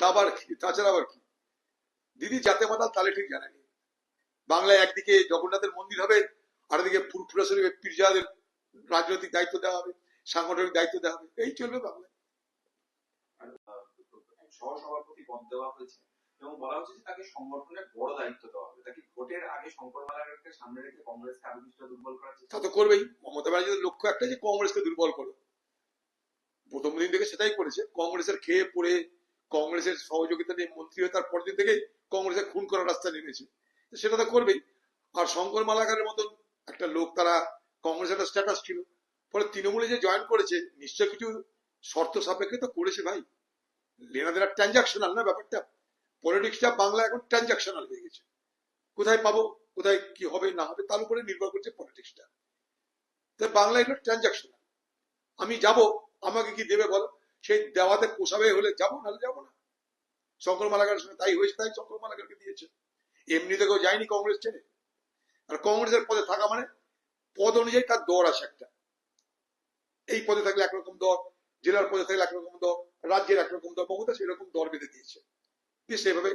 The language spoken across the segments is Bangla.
আবার তাছাড়া আবার কি? দিদি যাতে মাতাল তালে ঠিক জানেনি বাংলায় একদিকে জগন্নাথের মন্দির হবে আর এদিকে ফুরফুরা শরীফের পীরজাদের রাজনৈতিক দায়িত্ব দেওয়া হবে সাংগঠনিক দায়িত্ব দেওয়া হবে এই চলবে বাংলায়। সহসভাপতি পদ দেওয়া হয়েছে এবং বলা হচ্ছে যে তাকে সংগঠনের বড় দায়িত্ব দেওয়া হবে। তাকে ভোটের আগে শঙ্কর মালাকারকে সামনে রেখে কংগ্রেসকে আরও কিছুটা দুর্বল করার চেষ্টা? তা তো করবেই। মমতা ব্যানার্জির লক্ষ্য একটা যে কংগ্রেসকে দুর্বল করো প্রথম দিন থেকে সেটাই করেছে। কংগ্রেসের খেয়ে পড়ে কংগ্রেসের সহযোগিতা নিয়ে মন্ত্রী হয়ে তার পরের দিন থেকে কংগ্রেসের খুন করার রাস্তা নেমেছে। সেটা তো করবেই। আর শঙ্কর মালাকারের মতন একটা লোক তারা কংগ্রেসের একটা স্ট্যাটাস ছিল। ফলে তৃণমূলে যে জয়েন করেছে, নিশ্চয় কিছু শর্ত সাপেক্ষে তো করেছে ভাই। লেনা দেনা ট্রানজাকশনাল না ব্যাপারটা? পলিটিক্সটা বাংলা এখন ট্রানজাকশনাল হয়ে গেছে। কোথায় পাবো, কোথায় কি হবে, না হবে, তার উপরে নির্ভর করছে পলিটিক্সটা তাই বাংলা এগুলো ট্রানজাকশনাল আমি যাব, আমাকে কি দেবে বলো? সেই দেওয়াতে পোষাবে হলে যাব, নাহলে যাব না। শঙ্কর মালাকারের সঙ্গে তাই হয়েছে, তাই শঙ্কর মালাকারকে দিয়েছে। এমনিতে কেউ যায়নি কংগ্রেস ছেড়ে। আর কংগ্রেসের পদে থাকা মানে পদ অনুযায়ী তার দর আছে একটা। এই পদে থাকলে একরকম দর, জেলার পদে থাকলে একরকম দর, রাজ্যের একরকম দর মমতা সেরকম দর বেঁধে দিয়েছে। দিয়ে সেভাবে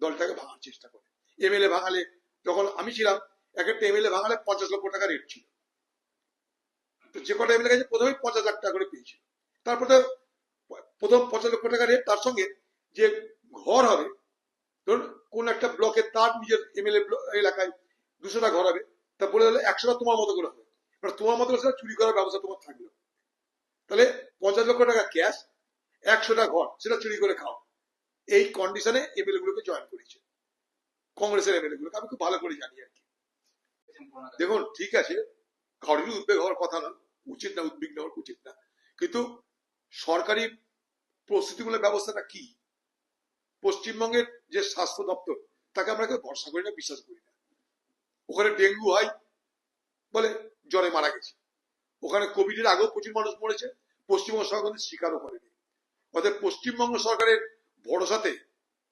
দলটাকে ভাঙার চেষ্টা করে। এমএলএ ভাঙালে যখন আমি ছিলাম এক একটা এমএলএ ভাঙালে পঞ্চাশ লক্ষ টাকা রেট ছিল। তো যে কটা এমএলএ গেছে প্রথমে পঞ্চাশ লাখ টাকা করে পেয়েছিল। তারপরে প্রথম পঞ্চাশ লক্ষ টাকা রেট তার সঙ্গে যে ঘর হবে, ধরুন কোন একটা ব্লকে তার নিজের এমএলএ এলাকায় দুশোটা ঘর হবে, তা বলে দিলে একশোটা তোমার মতো করে হবে। এবার তোমার মতো সেটা চুরি করার ব্যবস্থা তোমার থাকল। তাহলে পঞ্চাশ লক্ষ টাকা ক্যাশ একশোটা ঘর, সেটা চুরি করে খাও। এই কন্ডিশনে এমএলএ গুলোকে জয়েন করেছে। কংগ্রেসের এমএলএ গুলোকে, আমি খুব ভালো করে জানি আর কি। দেখুন, ঠিক আছে কারোরই উদ্বেগ হওয়ার কথা না, উচিত না, উদ্বিগ্ন হওয়ার উচিত না। কিন্তু সরকারি প্রস্তুতিমূলক ব্যবস্থাটা কি? পশ্চিমবঙ্গের যে স্বাস্থ্য দপ্তর, তাকে আমরা কেউ ভরসা করি না, বিশ্বাস করি না। ওখানে ডেঙ্গু হয় বলে জ্বরে মারা গেছে। ওখানে কোভিডের আগেও প্রচুর মানুষ মরেছে, পশ্চিমবঙ্গ সরকার স্বীকারও করেনি। অতএব পশ্চিমবঙ্গ সরকারের ভরসাতে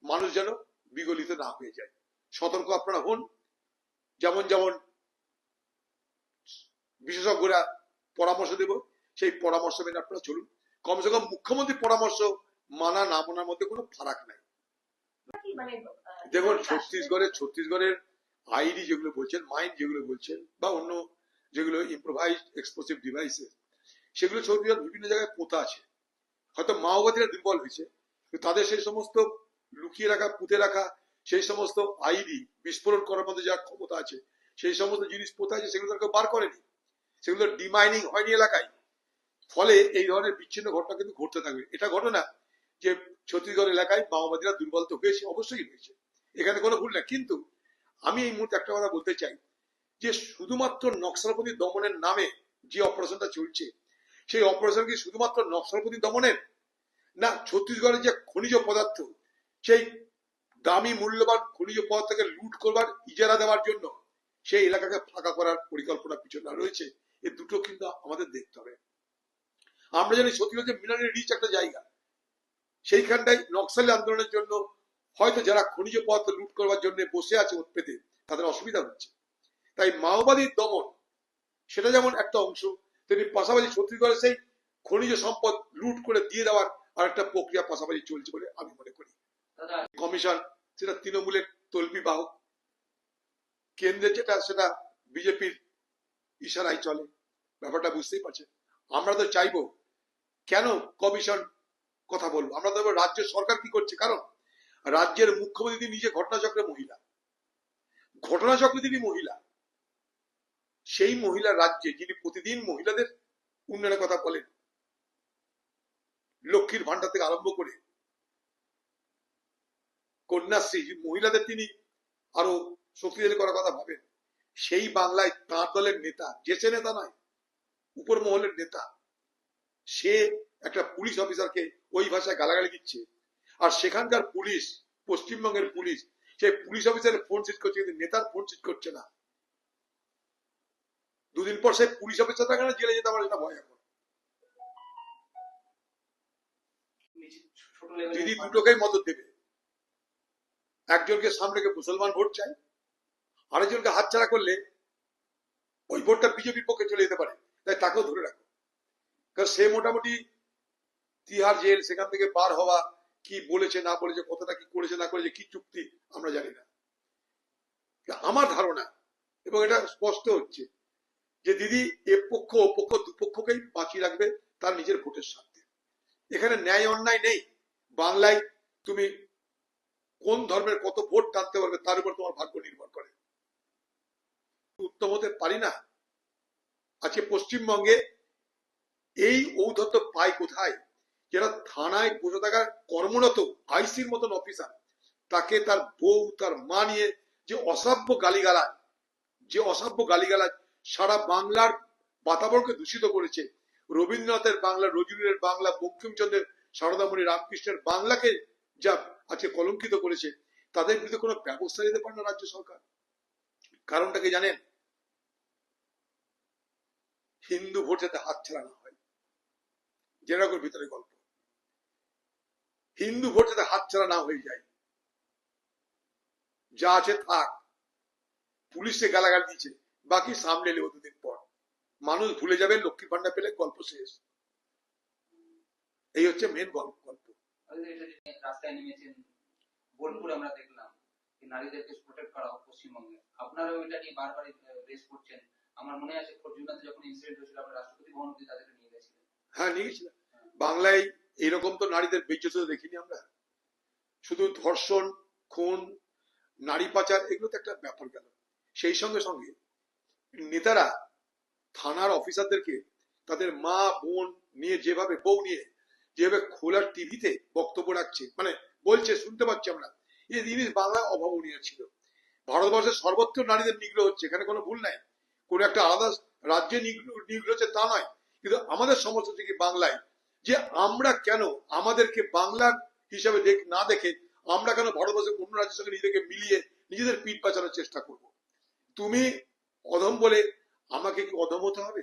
মানুষ যেন বিগলিত না হয়ে যায়। সতর্ক আপনারা হন। যেমন যেমন বিশেষজ্ঞরা পরামর্শ দেব, সেই পরামর্শ মেনে আপনারা চলুন। কমসে কম মুখ্যমন্ত্রীর পরামর্শ মানা না মানার মধ্যে কোনো ফারাক নাই। মানে দেখুন ছত্তিশগড়ের ছত্তিশগড়ের আইডি যেগুলো বলছেন মাইন্ড যেগুলো বলছেন বা অন্য যেগুলো ইম্প্রোভাইজ এক্সপ্লোসিভ ডিভাইসেস সেগুলো ছত্তিশগড় বিভিন্ন জায়গায় পোতা আছে। হয়তো মাওবাদীরা দুর্বল হয়েছে তাদের সেই সমস্ত লুকিয়ে রাখা পুঁতে রাখা সেই সমস্ত আইডি বিস্ফোরণ করার মধ্যে যার ক্ষমতা আছে সেই সমস্ত জিনিস পোতা আছে সেগুলো তারা বার করেনি। সেগুলো ডিমাইনিং হয়নি এলাকায়। ফলে এই ধরনের বিচ্ছিন্ন ঘটনা কিন্তু ঘটতে থাকবে। এটা ঘটনা যে ছত্তিশগড় এলাকায় মাওবাদীরা দুর্বল তো হয়েছে, অবশ্যই হয়েছে। এখানে কোনো ভুল না। কিন্তু আমি এই মুহূর্তে একটা কথা বলতে চাই যে শুধুমাত্র নকশালপতি দমনের নামে যে অপারেশনটা চলছে, সেই অপারেশন কি শুধুমাত্র নকশালপতি দমনের? না, ছত্তিশগড়ের যে খনিজ পদার্থ, সেই দামি মূল্যবান খনিজ পদার্থকে লুট করবার, ইজারা দেওয়ার জন্য সেই এলাকাকে ফাঁকা করার পরিকল্পনা পিছনে রয়েছে। এ দুটো কিন্তু আমাদের দেখতে হবে। আমরা জানি ছত্তিশগড় যে মিনারেল রিচ একটা জায়গা। সেইখানটায় নকশালি আন্দোলনের জন্য হয়তো যারা খনিজ পদার্থ লুট করবার জন্য বসে আছে ওত পেতে তাদের অসুবিধা হচ্ছে। তাই মাওবাদীর দমন, সেটা যেমন একটা অংশ, তেমনি পাশাপাশি ছত্তিশগড়ের সেই খনিজ সম্পদ লুট করে দিয়ে দেওয়ার আর একটা প্রক্রিয়া পাশাপাশি চলছে বলে আমি মনে করি। কমিশন, সেটা তৃণমূলের তলবি বাহক। কেন্দ্রের যেটা, সেটা বিজেপির ইশারায় চলে। ব্যাপারটা বুঝতেই পারছেন। আমরা তো চাইব কেন কমিশন কথা বলব? আমরা তো রাজ্য সরকার কি করছে? কারণ রাজ্যের মুখ্যমন্ত্রী নিজে ঘটনাচক্রে মহিলা। ঘটনাচক্রে তিনি মহিলা। সেই মহিলা রাজ্যে যিনি প্রতিদিন মহিলাদের উন্নয়নের কথা বলেন, লক্ষ্মীর ভান্ডার থেকে আরম্ভ করে কন্যাশ্রী, মহিলাদের তিনি আরও শক্তিশালী করার কথা ভাবেন। সেই বাংলায় তাঁর দলের নেতা যে সে নেতা নয় উপর মহলের নেতা সে একটা পুলিশ অফিসারকে ওই ভাষায় গালাগালি দিচ্ছে। আর সেখানকার পুলিশ, পশ্চিমবঙ্গের পুলিশ, সেই পুলিশ অফিসারের ফোন সিট করছে কিন্তু নেতার ফোন সিট করছে না। দুদিন পর সেই পুলিশ অফিসার কেন জেলে যেতে আমার এটা ভয় এখন। দিদি দুটোকেই মদত দেবে। একজনকে সামনে মুসলমান ভোট চাই আরেকজনকে হাতছাড়া করলে ওই ভোটটা বিজেপির পক্ষে চলে যেতে পারে। তাই তাকেও ধরে রাখো। কারণ সে মোটামুটি তিহার জেল, সেখান থেকে বার হওয়া, কি বলেছে, না বলেছে কতটা কি করেছে, না করেছে, কি চুক্তি, আমরা জানি না। আমার ধারণা, এবং এটা স্পষ্ট হচ্ছে, যে দিদি এ পক্ষ, ও পক্ষ দুপক্ষকেই বাঁচিয়ে রাখবে তার নিজের ভোটের স্বার্থে। এখানে ন্যায় অন্যায় নেই। বাংলায় তুমি কোন ধর্মের কত ভোট টানতে পারবে, তার উপর তোমার ভাগ্য নির্ভর করে। উত্তম হতে পারি না। আজকে পশ্চিমবঙ্গে এই ঔদ্ধত্য পায় কোথায়? যারা থানায় বসে থাকার কর্মরত আইসির মতন অফিসার তাকে তার বউ, তার মা নিয়ে যে অসভ্য গালিগালাজ, যে অসভ্য গালিগালাজ সারা বাংলার বাতাবরণকে দূষিত করেছে। রবীন্দ্রনাথের বাংলা, নজরুলের বাংলা, বঙ্কিমচন্দ্রের, সারদামণি রামকৃষ্ণের বাংলাকে যা আজকে কলঙ্কিত করেছে, তাদের বিরুদ্ধে কোনো ব্যবস্থা নিতে পারে না রাজ্য সরকার। কারণটা কি জানেন? হিন্দু ভোট যাতে হাতছাড়া না হয়। জেনারেল ভিতরে গল্প। হিন্দু ভোট যাতে হাতছাড়া না হয়ে যায়। যা আছে থাক। পুলিশে গালাগাল দিচ্ছে বাকি সামনে নেব দুদিন পর। মানুষ ভুলে যাবে লক্ষ্মী ভান্ডার পেলে গল্প শেষ। এই হচ্ছে মেন গল্প। গল্প রাস্তায় নেমেছেন বোলপুরে আমরা দেখলাম নারীদেরকে প্রোটেক্ট করা হোক পশ্চিমবঙ্গে। আপনারাও এটা নিয়ে বারবার রেস করছেন। আমার মনে আছে ফরচুনাতে যখন ইনসিডেন্ট হয়েছিল আমরা রাষ্ট্রপতি ভবন তাদেরকে নিয়ে গেছিলেন হ্যাঁ নিয়ে গেছিলাম। বাংলায় এরকম তো নারীদের বেজ্জত দেখিনি আমরা। শুধু ধর্ষণ, খুন, নারী পাচার, এগুলো তো একটা ব্যাপার গেল। সেই সঙ্গে সঙ্গে নেতারা, থানার অফিসারদেরকে, তাদের মা, বোন নিয়ে যেভাবে, বউ নিয়ে যেভাবে খোলার টিভিতে বক্তব্য রাখছে মানে বলছে, শুনতে পাচ্ছি আমরা, এই জিনিস বাংলায় অভাবনীয় ছিল। ভারতবর্ষের সর্বত্র নারীদের নিগ্রহ হচ্ছে, এখানে কোনো ভুল নাই। কোনো একটা আলাদা রাজ্যে নিগ্রহ নিগ্রহ হচ্ছে তা নয়। কিন্তু আমাদের সমস্ত থেকে বাংলায় যে আমরা কেন আমাদেরকে বাংলার হিসাবে দেখ, না দেখে আমরা কেন ভারতবর্ষের অন্য রাজ্যের সঙ্গে নিজেদেরকে মিলিয়ে নিজেদের পিঠ বাঁচানোর চেষ্টা করব? তুমি অধম বলে আমাকে কি অধম হতে হবে?